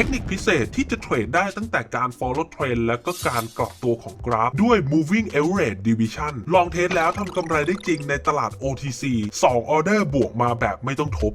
เทคนิคพิเศษที่จะเทรดได้ตั้งแต่การ follow trend และก็การกลับตัวของกราฟ ด้วย moving average division ลองเทสแล้วทำกำไรได้จริงในตลาด OTC 2ออเดอร์บวกมาแบบไม่ต้องทบ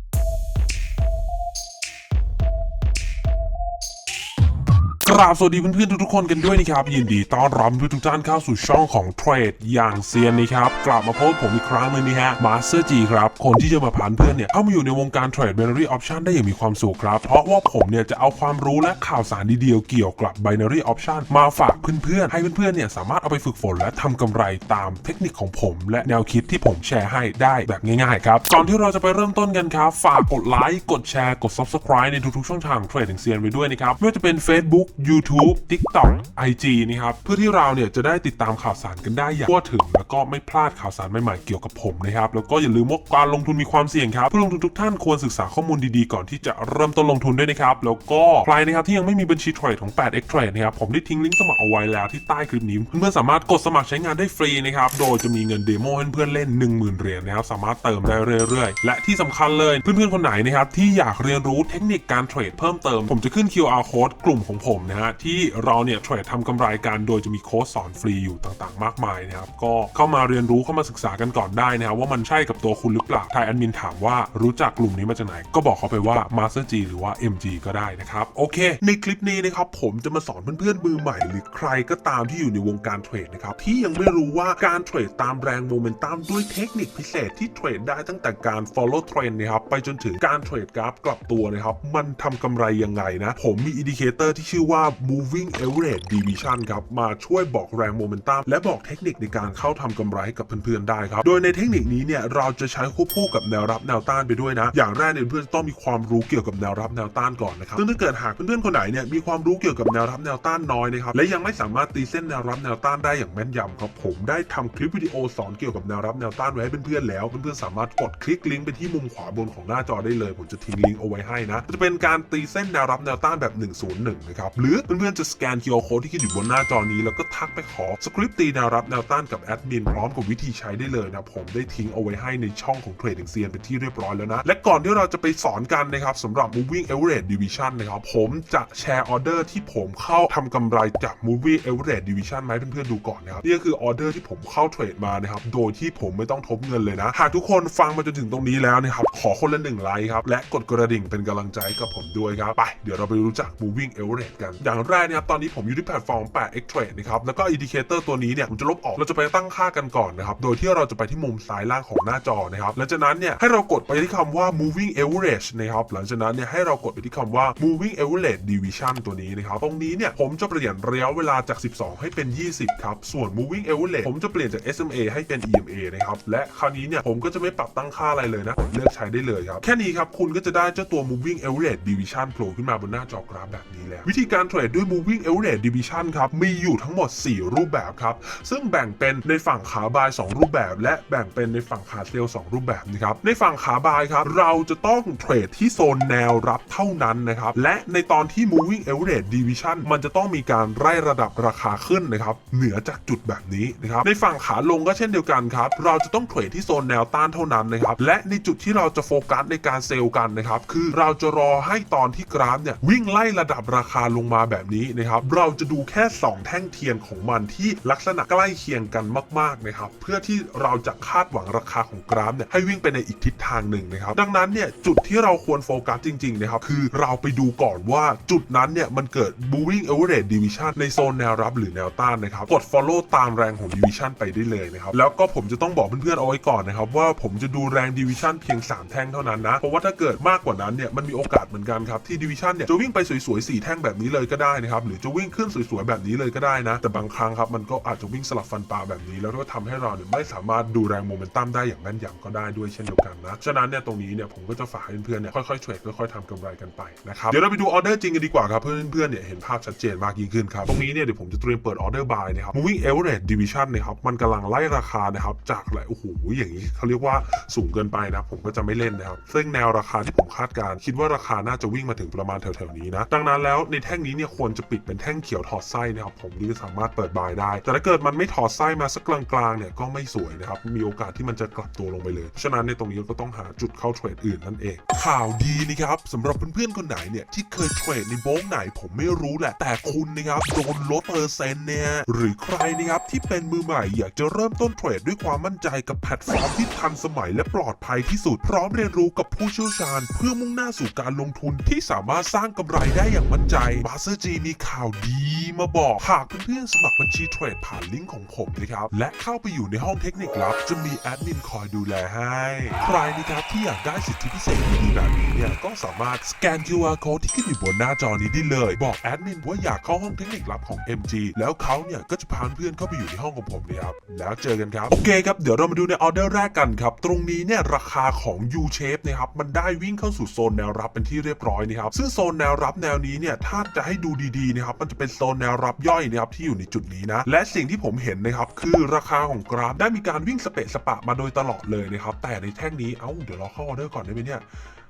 กราบสวัสดีเพื่อนๆทุกๆคนกันด้วยนะครับ ยินดีต้อนรับทุกท่านเข้าสู่ช่องของเทรดอย่างเซียนนะครับ กลับมาพบผมอีกครั้งหนึงนะฮะมาสเตอร์จีครับ คนที่จะมาผ่านเพื่อนเนี่ยเข้ามาอยู่ในวงการเทรด binary option ได้อย่างมีความสุขครับ เพราะว่าผมเนี่ยจะเอาความรู้และข่าวสารดีๆเกี่ยวกับ binary option มาฝากเพื่อนๆ ให้เพื่อนๆเนี่ยสามารถเอาไปฝึกฝนและทำกำไรตามเทคนิคของผม และแนวคิดที่ผมแชร์ให้ได้แบบง่ายๆครับก่อนที่เราจะไปเริ่มต้นกันครับฝากกดไลค์กดแชร์กด subscribe ในทุกๆช่องทางเทรดอย่างเซียนไว้ด้วยนะครับไม่ว่าจะเป็น Facebook YouTube TikTok IG นะครับเพื่อที่เราเนี่ยจะได้ติดตามข่าวสารกันได้อย่างทั่วถึง แล้วก็ไม่พลาดข่าวสารใหม่ๆเกี่ยวกับผมนะครับแล้วก็อย่าลืมว่าการลงทุนมีความเสี่ยงครับผู้ลงทุนทุกท่านควรศึกษาข้อมูลดีๆก่อนที่จะเริ่มต้นลงทุนด้วยนะครับแล้วก็ใครนะครับที่ยังไม่มีบัญชีเทรดของ 8x Trade นะครับผมได้ทิ้งลิงก์สมัครเอาไว้แล้วที่ใต้คลิปนี้เพื่อนๆสามารถกดสมัครใช้งานได้ฟรีนะครับโดยจะมีเงินเดโมให้เพื่อนเล่น 10,000เหรียญนะครับสามารถเติมได้เรื่อยๆ และที่สำคัญเลยเพื่อนๆคนไหนนะครับที่อยากเรียนรู้เทคนิคการเทรดเพิ่มเติมผมจะขึ้น QR code กลุ่มของผมนะฮะที่เราเนี่ยเทรดทำกำไรกันโดยจะมีโค้ดสอนฟรีอยู่ต่างๆ มากมายนะครับก็เข้ามาเรียนรู้เข้ามาศึกษากันก่อนได้นะครับว่ามันใช่กับตัวคุณหรือเปล่าถ้าแอดมินถามว่ารู้จักกลุ่มนี้มาจากไหน ก็บอกเขาไปว่า Master G หรือว่า MG ก็ได้นะครับโอเค ในคลิปนี้นะครับผมจะมาสอนเพื่อนๆมือใหม่ หรือใครก็ตามที่อยู่ในวงการเทรดนะครับที่ยังไม่รู้ว่าการเทรดตามแรงโมเมนตัมด้วยเทคนิคพิเศษที่เทรดได้ตั้งแต่การ follow trend นะครับไปจนถึงการเทรดกราฟกลับตัวนะครับมันทำกำไรยังไงนะผมมีอินดิเคเตอร์ที่ชื่อว่า moving average division ครับมาช่วยบอกแรงโมเมนตัมและบอกเทคนิคในการเข้าทำกำไรกับเพื่อนๆได้ครับ โดยในเทคนิคนี้เนี่ยเราจะใช้ควบคู่กับแนวรับแนวต้านไปด้วยนะ อย่างแรกเนี่ยเพื่อนๆต้องมีความรู้เกี่ยวกับแนวรับแนวต้านก่อนนะครับซึ่งถ้าเกิดหากเพื่อนๆคนไหนเนี่ยมีความรู้เกี่ยวกับแนวรับแนวต้านน้อยนะครับและยังไม่สามารถตีเส้นแนวรับแนวต้านได้อย่างแม่นยำครับผมได้ทำคลิปวิดีโอสอนเกี่ยวกับแนวรับแนวต้านไว้ให้เพื่อนๆแล้วเพื่อนๆสามารถกดคลิกลิงก์ไปที่มุมขวาบนของหน้าจอได้เลย ผมจะทิ้งลิงก์เอาไว้ให้นะจะเป็นการตีเส้นแนวรับแนวต้านแบบ 101นะครับหรือเพื่อนๆจะสแกน QR code ที่ขึ้นอยู่บนหน้าจอนี้ แล้วก็ทักไปขอสคริปต์ตีแนวรับแนวต้านกับแอดมินพร้อมกับวิธีใช้ได้เลยนะผมได้ทิ้งเอาไว้ให้ในช่องของเทรด i ิ g เซียนเป็นที่เรียบร้อยแล้วนะ และก่อนที่เราจะไปสอนกันนะครับสำหรับ moving average division นะครับผมจะแชร์ออเดอร์ที่ผมเข้าทำกำไรจาก moving average division มาให้เพื่อนๆดูก่อนนะครับนี่ก็คือออเดอร์ที่ผมเข้าเทรดมานะครับโดยที่ผมไม่ต้องทบเงินเลยนะ หากทุกคนฟังมาจนถึงตรงนี้แล้วนะครับขอคนละหนึ่งไลค์ครับและกดกระดิ่งเป็นกำลังใจกับผมด้วยครับไปเดี๋ยวเราไปรู้จัก moving average กันอย่างแรกนะครับตอนนี้ผมอยู่ที่แพลตฟอร์ม 8x trade นะครับแล้วก็อินดิเคเตอร์ตัวนี้เนี่ยผมจะลบออกเราจะไปตั้งค่ากันก่อนนะครับโดยที่เราจะไปที่มุมซ้ายล่างของหน้าจอนะครับหลังจากนั้นเนี่ยให้เรากดไปที่คำว่า moving average นะครับหลังจากนั้นเนี่ยให้เรากดไปที่คำว่า moving average division ตัวนี้นะครับตรงนี้เนี่ยผมจะเปลี่ยนระยะเวลาจาก 12 ให้เป็น 20 ครับ ส่วน moving average ผมจะเปลี่ยนจาก SMA ให้เป็น EMA นะครับและคราวนี้เนี่ยผมก็จะไม่ปรับตั้งค่าอะไรเลยนะผมเลือกใช้ได้เลยครับแค่นี้ครับคุณก็จะได้เจ้าตัว moving average division โผล่ขึ้นมาบนหน้าจอกราฟแบบนี้แล้ววิธีการเทรดด้วย moving average division ครับ มีอยู่ทั้งหมด 4 รูปแบบครับ ซึ่งแบ่งเป็นในฝั่งขาบาย 2 รูปแบบ และแบ่งเป็นในฝั่งขาเซลล์2รูปแบบนะครับ ในฝั่งขาบายครับ เราจะต้องเทรดที่โซนแนวรับเท่านั้นนะครับ และในตอนที่ moving average division มันจะต้องมีการไล่ระดับราคาขึ้นนะครับ เหนือจากจุดแบบนี้นะครับ ในฝั่งขาลงก็เช่นเดียวกันครับ เราจะต้องเทรดที่โซนแนวต้านเท่านั้นนะครับ และในจุดที่เราจะโฟกัสในการเซลล์กันนะครับ คือเราจะรอให้ตอนที่กราฟเนี่ยวิ่งไล่ระดับราคาลงมาแบบนี้นะครับ เราจะดูแค่ 2 แท่งเทียนของมันที่ลักษณะใกล้เคียงกันมากๆนะครับ เพื่อที่เราจะคาดหวังราคาของกราฟเนี่ยให้วิ่งไปในอีกทิศทางหนึ่งนะครับ ดังนั้นเนี่ยจุดที่เราควรโฟกัสจริงๆนะครับ คือเราไปดูก่อนว่าจุดนั้นเนี่ยมันเกิด moving average division ในโซนแนวรับหรือแนวต้านนะครับ กด follow ตามแรงของ division ไปได้เลยนะครับ แล้วก็ผมจะต้องบอกเพื่อนๆเอาไว้ก่อนนะครับ ว่าผมจะดูแรง division เพียง 3 แท่งเท่านั้นนะ เพราะว่าถ้าเกิดมากกว่านั้นเนี่ยมันมีโอกาสเหมือนกันครับที่ division เนี่ยจะวิ่งไปสวยๆ4แท่งแบบนี้เลยก็ได้นะครับ หรือจะวิ่งขึ้นสวยๆแบบนี้เลยก็ได้นะ แต่บางครั้งครับมันก็อาจจะวิ่งสลับฟันปลาแบบนี้ แล้วก็ทำให้เราเนี่ยไม่สามารถดูแรงโมเมนตัมได้อย่างแม่นยำก็ได้ด้วยเช่นเดียวกันนะ ฉะนั้นเนี่ยตรงนี้เนี่ยผมก็จะฝากเพื่อนๆเนี่ยค่อยๆเทรดค่อยๆทำกำไรกันไปนะครับ เดี๋ยวเราไปดูออเดอร์จริงกันดีกว่าครับ เพื่อนๆเพื่อนเนี่ยเห็นภาพชัดเจนมากยิ่งขึ้นครับตรงนี้เนี่ยเดี๋ยวผมจะเตรียมเปิดออเดอร์บายนะครับ moving average division นะครับมันกำลังไล่ราคานะครับจากอะไรโอ้โหอย่างนี้เขาเรียกว่าสูงเกินไปนะผมก็จะไม่เล่นนะครับซึ่งแนวราคาที่ผมคาดการคิดว่าราคาน่าจะวิ่งมาถึงประมาณแถวๆนี้นะดังนั้นแล้วในแท่งนี้นี้เนี่ยควรจะปิดเป็นแท่งเขียวถอดไส้นะครับผมนี่สามารถเปิดบายได้ แต่ถ้าเกิดมันไม่ถอดไส้มาสักกลางๆเนี่ยก็ไม่สวยนะครับมีโอกาสที่มันจะกลับตัวลงไปเลยฉะนั้นในตรงนี้ก็ต้องหาจุดเข้าเทรดอื่นนั่นเอง ข่าวดีนะครับสำหรับเพื่อนๆคนไหนเนี่ยที่เคยเทรดในโบงไหนผมไม่รู้แหละ แต่คุณนะครับโดนลดเปอร์เซ็นต์เนี่ยหรือใครนะครับที่เป็นมือใหม่อยากจะเริ่มต้นเทรดด้วยความมั่นใจกับแพลตฟอร์มที่ทันสมัยและปลอดภัยที่สุด พร้อมเรียนรู้กับผู้เชี่ยวชาญ เพื่อมุ่งหน้าสู่การลงทุนที่สามารถสร้างกำไรได้อย่างมั่นใจมาสเตอร์จีมีข่าวดีมาบอกหากเพื่อนๆสมัครบัญชีเทรดผ่านลิงก์ของผมนะครับ และเข้าไปอยู่ในห้องเทคนิคลับ จะมีแอดมินคอยดูแลให้ ใครนะครับที่อยากได้สิทธิพิเศษดีๆแบบนี้เนี่ยก็สามารถสแกน QR code ที่ขึ้นอยู่บนหน้าจอนี้ได้เลย บอกแอดมินว่าอยากเข้าห้องเทคนิคลับของ MG แล้วเขาเนี่ยก็จะพาเพื่อนเข้าไปอยู่ในห้องของผมเลยครับแล้วเจอกันครับโอเคครับเดี๋ยวเรามาดูในออเดอร์แรกกันครับตรงนี้เนี่ยราคาของ U shape นะครับมันได้วิ่งเข้าสู่โซนแนวรับเป็นที่เรียบร้อยนะครับซึ่งโซนแนวรับแนวนี้เนี่ยถ้าจะให้ดูดีๆนะครับมันจะเป็นโซนแนวรับย่อยนะครับที่อยู่ในจุดนี้นะ และสิ่งที่ผมเห็นนะครับคือราคาของกราฟได้มีการวิ่งสเปะสปะมาโดยตลอดเลยนะครับแต่ในแท่งนี้เอ้าเดี๋ยวเราเข้าออเดอร์ก่อนได้ไหมเนี่ย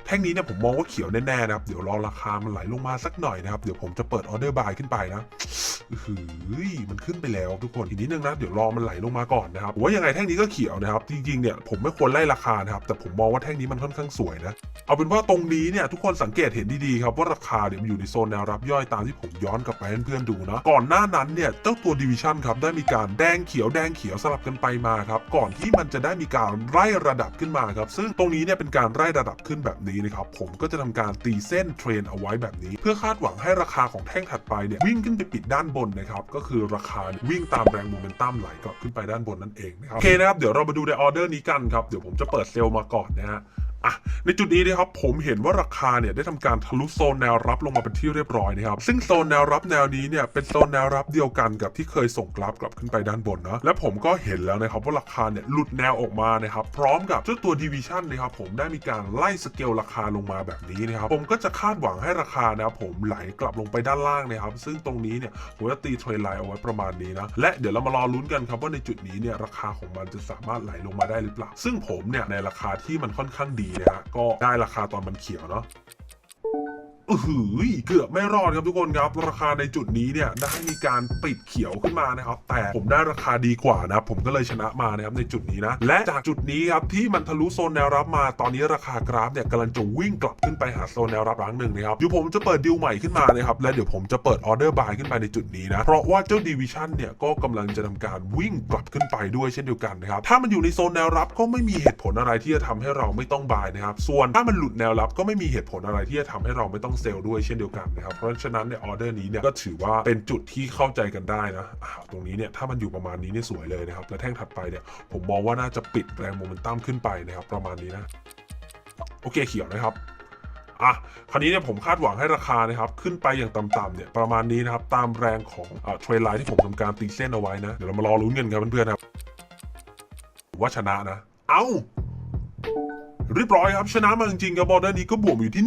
แท่งนี้เนี่ยผมมองว่าเขียวแน่ๆนะครับเดี๋ยวรอราคามันไหลลงมาสักหน่อยนะครับเดี๋ยวผมจะเปิดออเดอร์บายขึ้นไปนะ หือมันขึ้นไปแล้วทุกคนอีกนิดนึงนะเดี๋ยวรอมันไหลลงมาก่อนนะครับว่ายังไงแท่งนี้ก็เขียวนะครับ จริงๆเนี่ยผมไม่ควรไล่ราคานะครับแต่ผมมองว่าแท่งนี้มันค่อนข้างสวยนะเอาเป็นว่าตรงนี้เนี่ยทุกคนสังเกตเห็นดีๆครับว่าราคาเนี่ยมันอยู่ในโซนแนวรับย่อยตามที่ผมย้อนกลับไปให้เพื่อนๆดูนะก่อนหน้านั้นเนี่ยเจ้าตัวดิวิชันครับได้มีการแดงเขียวแดงเขียวสลับกันไปมาครับก่อนที่มันจะได้มีการไล่ระดับขึ้นมาครับซึ่งตรงนี้เนี่ยเป็นการไล่ระดับขึ้นแบบนี้นะครับผมก็จะทำการตีเส้นเทรนเอาไว้แบบนี้ เพื่อคาดหวังให้ราคาของแท่งถัดไปเนี่ยวิ่งขึ้นไปปิดด้านบนนะครับก็คือราคาวิ่งตามแรงโมเมนตัมไหลกลับขึ้นไปด้านบนนั่นเองนะครับโอเคนะครับเดี๋ยวเรามาดูในออเดอร์นี้กันครับเดี๋ยวผมจะเปิดเซลล์มาก่อนนะฮะ อะในจุดนี้นะครับผมเห็นว่าราคาเนี่ยได้ทำการทะลุโซนแนวรับลงมาเป็นที่เรียบร้อยนะครับซึ่งโซนแนวรับแนวนี้เนี่ยเป็นโซนแนวรับเดียวกันกับที่เคยส่งกราฟกลับขึ้นไปด้านบนนะและผมก็เห็นแล้วนะครับว่าราคาเนี่ยหลุดแนวออกมานะครับพร้อมกับเจ้าตัวดีวิชั่นนะครับผมได้มีการไล่สเกลราคาลงมาแบบนี้นะครับผมก็จะคาดหวังให้ราคานะครับผมไหลกลับลงไปด้านล่างนะครับซึ่งตรงนี้เนี่ยผมจะตีเทรนไลน์เอาไว้ประมาณนี้นะและเดี๋ยวเรามารอลุ้นกันครับว่าในจุดนี้เนี่ยราคาของมันจะสามารถไหลลงมาได้หรือเปล่า ซึ่งผมเนี่ยในราคาที่มันค่อนข้างดีนะฮะก็ได้ราคาตอนมันเขียวเนาะ อือหือเกือบไม่รอดครับทุกคนครับ ราคาในจุดนี้เนี่ยได้มีการปิดเขียวขึ้นมานะครับ แต่ผมได้ราคาดีกว่านะผมก็เลยชนะมานะครับในจุดนี้นะ และจากจุดนี้ครับที่มันทะลุโซนแนวรับมาตอนนี้ราคากราฟเนี่ยกำลังจะวิ่งกลับขึ้นไปหาโซนแนวรับร้างหนึ่งนะครับเดี๋ยวผมจะเปิดดิวใหม่ขึ้นมานะครับและเดี๋ยวผมจะเปิดออเดอร์บายขึ้นไปในจุดนี้นะเพราะว่าเจ้าดิวิชั่นเนี่ยก็กำลังจะทำการวิ่งกลับขึ้นไปด้วยเช่นเดียวกันนะครับถ้ามันอยู่ในโซนแนวรับก็ไม่มีเหตุผลอะไรที่จะทำให้เราไม่ต้องบายนะครับส่วนถ้ามันหลุดแนวรับก็ไม่มีเหตุผลอะไรที่จะทำให้เราไม่ต้องเซลล์ด้วยเช่นเดียวกันนะครับ เพราะฉะนั้นในออเดอร์นี้เนี่ยก็ถือว่าเป็นจุดที่เข้าใจกันได้นะอ่าตรงนี้เนี่ยถ้ามันอยู่ประมาณนี้เนี่ยสวยเลยนะครับ และแท่งถัดไปเนี่ยผมมองว่าน่าจะปิดแรงโมเมนตัมขึ้นไปนะครับประมาณนี้นะ โอเคเขียวนะครับอะคราวนี้เนี่ยผมคาดหวังให้ราคานะครับขึ้นไปอย่างต่ำๆเนี่ยประมาณนี้นะครับตามแรงของเทรนไลน์ที่ผมทำการตีเส้นเอาไว้นะ เดี๋ยวเรามารอลุ้นกันครับเพื่อนๆครับว่าชนะนะ เอ้า เรียบร้อยครับ ชนะมาจริงๆครับออเดอร์นี้ก็บวกอยู่ที่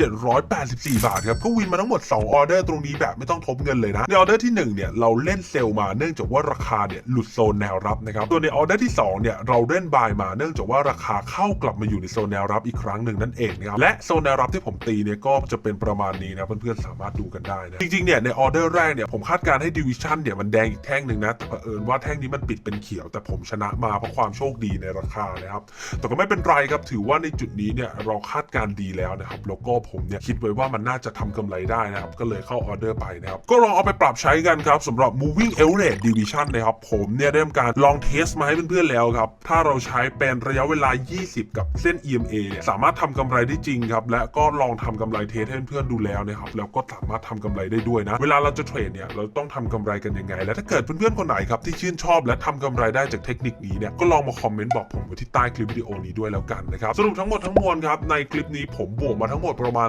1,784 บาทครับ ก็วินมาทั้งหมด 2 ออเดอร์ตรงนี้แบบไม่ต้องทบเงินเลยนะ ในออเดอร์ที่ 1 เนี่ย เราเล่นเซลล์มาเนื่องจากว่าราคาเนี่ยหลุดโซนแนวรับนะครับส่วนในออเดอร์ที่ 2 เนี่ย เราเล่นบายมาเนื่องจากว่าราคาเข้ากลับมาอยู่ในโซนแนวรับอีกครั้งหนึ่งนั่นเองนะครับและโซนแนวรับที่ผมตีเนี่ยก็จะเป็นประมาณนี้นะเพื่อนๆสามารถดูกันได้นะจริงๆเนี่ยในออเดอร์แรกเนี่ยผมคาดการณ์ให้ดิวิชันเนี่ยมันแดงอีกแท่งหนึ่งนะแต่เผอิญว่าแท่งนี้มันปิดเป็นเขียว แต่ผมชนะมาเพราะความโชคดีในราคานะครับแต่ก็ไม่เป็นไรครับถือว่าในจุดนี้เนี่ยเราคาดการณ์ดีแล้วนะครับแล้วก็ผมเนี่ยคิดไว้ว่ามันน่าจะทำกำไรได้นะครับก็เลยเข้าออเดอร์ไปนะครับก็ลองเอาไปปรับใช้กันครับสำหรับ moving average division นะครับผมเนี่ยได้ทำการลองเทสมาให้เพื่อนๆแล้วครับถ้าเราใช้เป็นระยะเวลา 20 กับเส้น EMA เนี่ยสามารถทำกำไรได้จริงครับและก็ลองทำกำไรเทสให้เพื่อนๆดูแล้วนะครับแล้วก็สามารถทำกำไรได้ด้วยนะเวลาเราจะเทรดเนี่ยเราต้องทำกำไรกันยังไง และถ้าเกิดเพื่อนๆคนไหนครับที่ชื่นชอบและทำกำไรได้จากเทคนิคนี้เนี่ยก็ลองมาคอมเมนต์บอกผมไว้ที่ใต้คลิปวิดีโอนี้ด้วยแล้วกันนะครับสรุปทั้งหมดทั้งมวลครับในคลิปนี้ผมบวกมาทั้งหมดประมาณ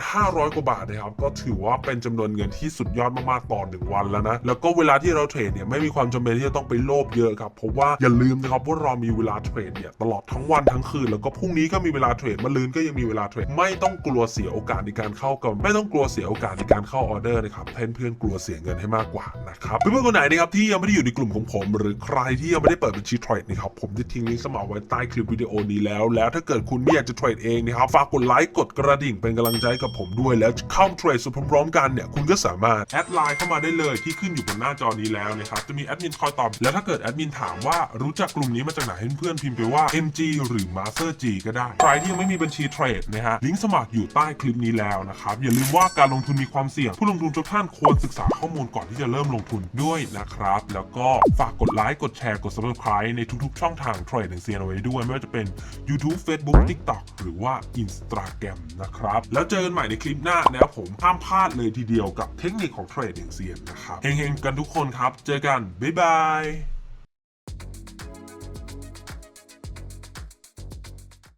3,500 กว่าบาทนะครับก็ถือว่าเป็นจำนวนเงินที่สุดยอดมากๆต่อหนึ่งวันแล้วนะแล้วก็เวลาที่เราเทรดเนี่ยไม่มีความจำเป็นที่จะต้องไปโลภเยอะครับเพราะว่าอย่าลืมนะครับว่าเรามีเวลาเทรดเนี่ยตลอดทั้งวันทั้งคืนแล้วก็พรุ่งนี้ก็มีเวลาเทรดมะรืนก็ยังมีเวลาเทรดไม่ต้องกลัวเสียโอกาสในการเข้ากับไม่ต้องกลัวเสียโอกาสในการเข้าออเดอร์นะครับเพื่อนๆกลัวเสียเงินให้มากกว่านะครับเพื่อนๆคนไหนนะครับที่ยังไม่ได้อยู่ในกลุ่มของผม หรือใครที่ยังไม่ได้เปิดบัญชีเทรดนะครับผมจะทิ้งลิงก์สมัครไว้ใต้คลิปวิดีโอนี้แล้วแล้วถ้าเกิดคุณไม่อยากจะเทรดเองนะครับฝากกดไลค์กดกระดิ่งเป็นกำลังใจกับผมด้วย แล้วเข้าเทรดสุดพร้อมๆกันเนี่ยคุณก็สามารถแอดไลน์เข้ามาได้เลยที่ขึ้นอยู่บนหน้าจอนี้แล้วนะครับจะมีแอดมินคอยตอบแล้วถ้าเกิดแอดมินถามว่ารู้จักกลุ่มนี้มาจากไหนให้เพื่อนๆพิมพ์ไปว่า MG หรือ Master G ก็ได้ใครที่ยังไม่มีบัญชีเทรดนะฮะลิงก์สมัครอยู่ใต้คลิปนี้แล้วนะครับอย่าลืมว่าการลงทุนมีความเสี่ยง ผู้ลงทุนทุกท่านควรศึกษาข้อมูลก่อนที่จะเริ่มลงทุนด้วยนะครับ แล้วก็ฝากกดไลค์กดแชร์กด subscribe ในทุกๆ ช่องทางเทรดของเซียนเอาไว้ด้วยไม่ว่าจะเป็น YouTube Facebook TikTok หรือว่า Instagram นะครับ แล้วเจอกันใหม่ในคลิปหน้านะครับผมห้ามพลาดเลยทีเดียวกับเทคนิคของเทรดอย่างเซียนนะครับเฮงๆกันทุกคนครับ เจอกัน บ๊ายบาย